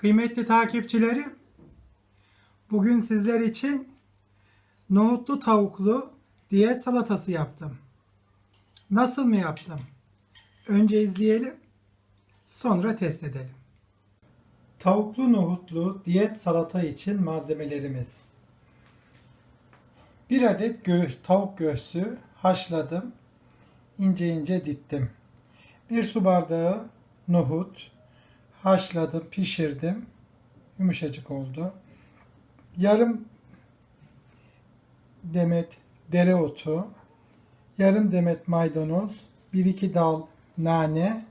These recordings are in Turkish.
Kıymetli takipçilerim, bugün sizler için nohutlu tavuklu diyet salatası yaptım. Nasıl mı yaptım? Önce izleyelim, sonra test edelim. Tavuklu nohutlu diyet salata için malzemelerimiz. 1 adet göğüs, tavuk göğsü haşladım, ince ince dittim. 1 su bardağı nohut, haşladım, pişirdim. Yumuşacık oldu. Yarım demet dereotu, yarım demet maydanoz, 1-2 dal nane,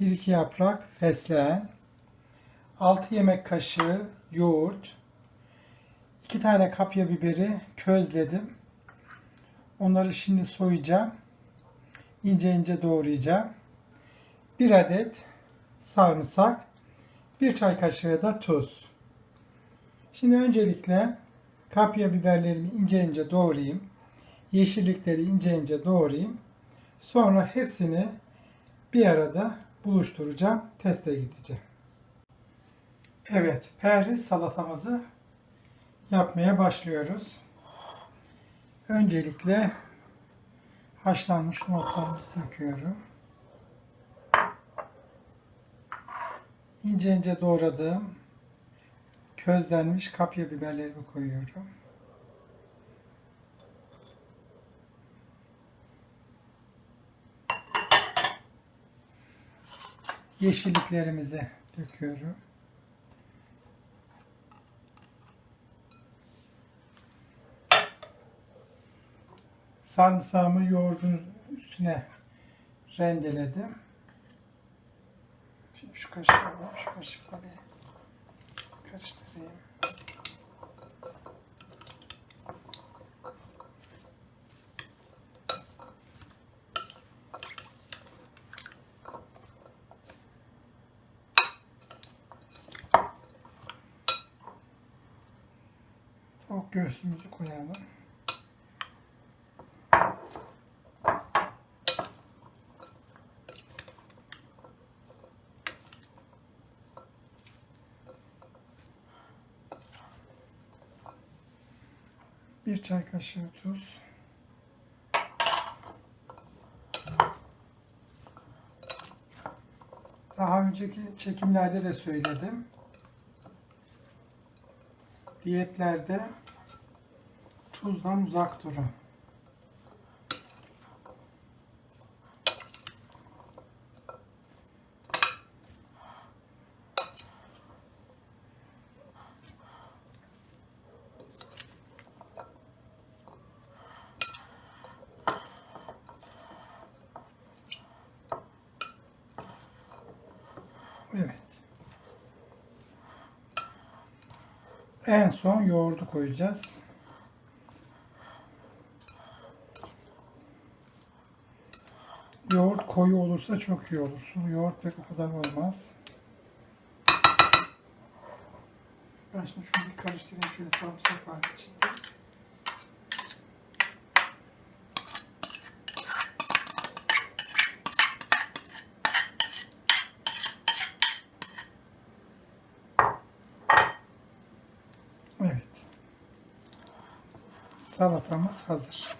1-2 yaprak fesleğen, 6 yemek kaşığı yoğurt, 2 tane kapya biberi közledim. Onları şimdi soyacağım. İnce ince doğrayacağım. 1 adet sarımsak, 1 çay kaşığı da tuz. Şimdi öncelikle kapya biberlerimi ince ince doğrayayım. Yeşillikleri ince ince doğrayayım. Sonra hepsini bir arada buluşturacağım. Teste gideceğim. Evet, perhiz salatamızı yapmaya başlıyoruz. Öncelikle haşlanmış nohutlarımızı döküyorum. İnce ince doğradığım közlenmiş kapya biberlerimi koyuyorum. Yeşilliklerimizi döküyorum. Sarımsağımı yoğurdun üstüne rendeledim. Kaşığı alayım, şu kaşıkla bir karıştırayım. Tavuk göğsümüzü koyalım. Bir çay kaşığı tuz. Daha önceki çekimlerde de söyledim. Diyetlerde tuzdan uzak durun. Evet. En son yoğurdu koyacağız. Yoğurt koyu olursa çok iyi olur. Sulu yoğurt pek o kadar olmaz. Ben şimdi şunu bir karıştırayım. Şöyle sarımsak var içinde. Evet. Salatamız hazır.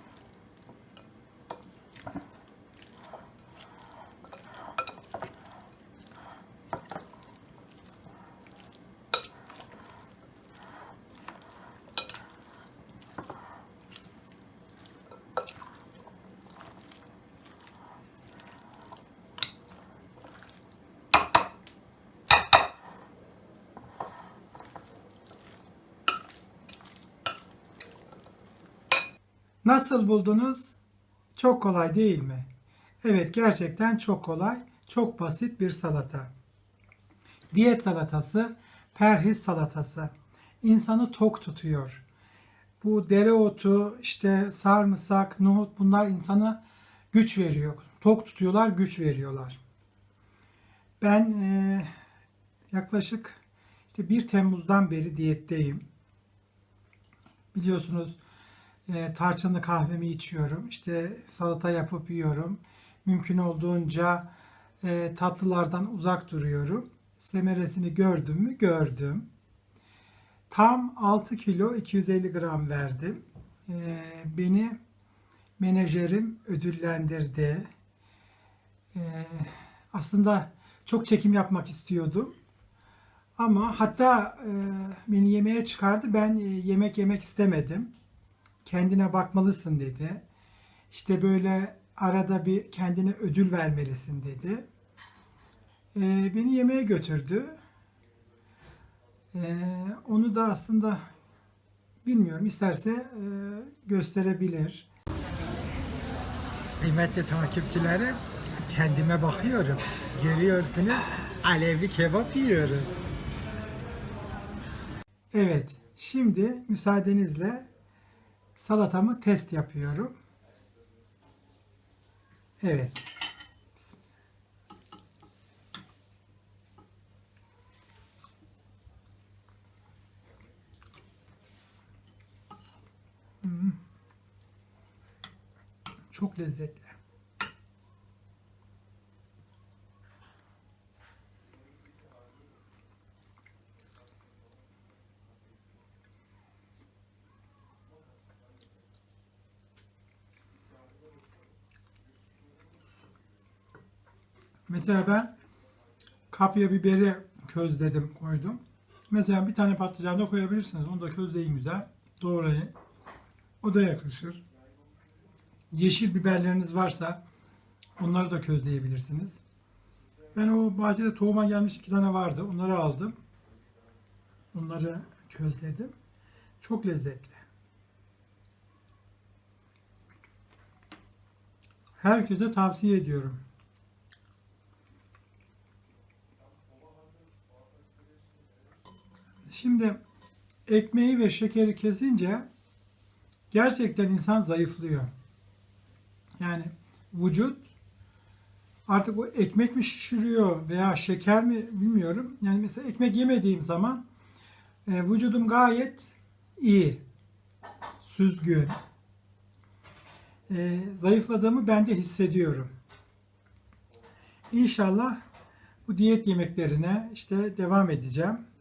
Nasıl buldunuz? Çok kolay değil mi? Evet gerçekten çok kolay, çok basit bir salata. Diyet salatası, perhiz salatası. İnsanı tok tutuyor. Bu dereotu, işte sarımsak, nohut bunlar insana güç veriyor. Tok tutuyorlar, güç veriyorlar. Ben eee, yaklaşık işte 1 Temmuz'dan beri diyetteyim. Biliyorsunuz e, tarçınlı kahvemi içiyorum. İşte salata yapıp yiyorum. Mümkün olduğunca e, tatlılardan uzak duruyorum. semeresini gördüm mü? Gördüm. Tam 6 kilo 250 gram verdim. Ee, beni menajerim ödüllendirdi. Ee, aslında çok çekim yapmak istiyordum. Ama hatta e, beni yemeğe çıkardı. Ben e, yemek yemek istemedim. Kendine bakmalısın dedi. İşte böyle arada bir kendine ödül vermelisin dedi. E, beni yemeğe götürdü. E, onu da aslında bilmiyorum isterse e, gösterebilir. Kıymetli takipçilerim kendime bakıyorum. Görüyorsunuz alevli kebap yiyorum. Evet, şimdi müsaadenizle salatamı test yapıyorum. Evet. Hmm. Çok lezzetli. Mesela ben kapya biberi közledim koydum. Mesela bir tane patlıcan da koyabilirsiniz. Onu da közleyin güzel. Doğrayın. O da yakışır. Yeşil biberleriniz varsa onları da közleyebilirsiniz. Ben o bahçede tohuma gelmiş iki tane vardı. Onları aldım. Onları közledim. Çok lezzetli. Herkese tavsiye ediyorum. Şimdi ekmeği ve şekeri kesince gerçekten insan zayıflıyor. Yani vücut artık o ekmek mi şişiriyor veya şeker mi bilmiyorum. Yani mesela ekmek yemediğim zaman e, vücudum gayet iyi, süzgün. E, zayıfladığımı ben de hissediyorum. İnşallah bu diyet yemeklerine işte devam edeceğim.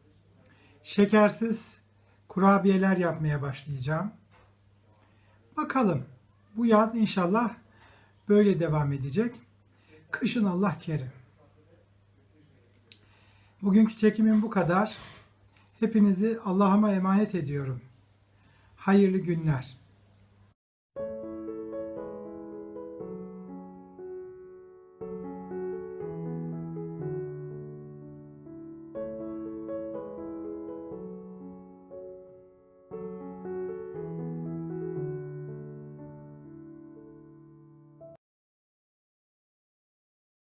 Şekersiz kurabiyeler yapmaya başlayacağım. Bakalım. Bu yaz inşallah böyle devam edecek. Kışın Allah kerim. Bugünkü çekimim bu kadar. Hepinizi Allah'ıma emanet ediyorum. Hayırlı günler.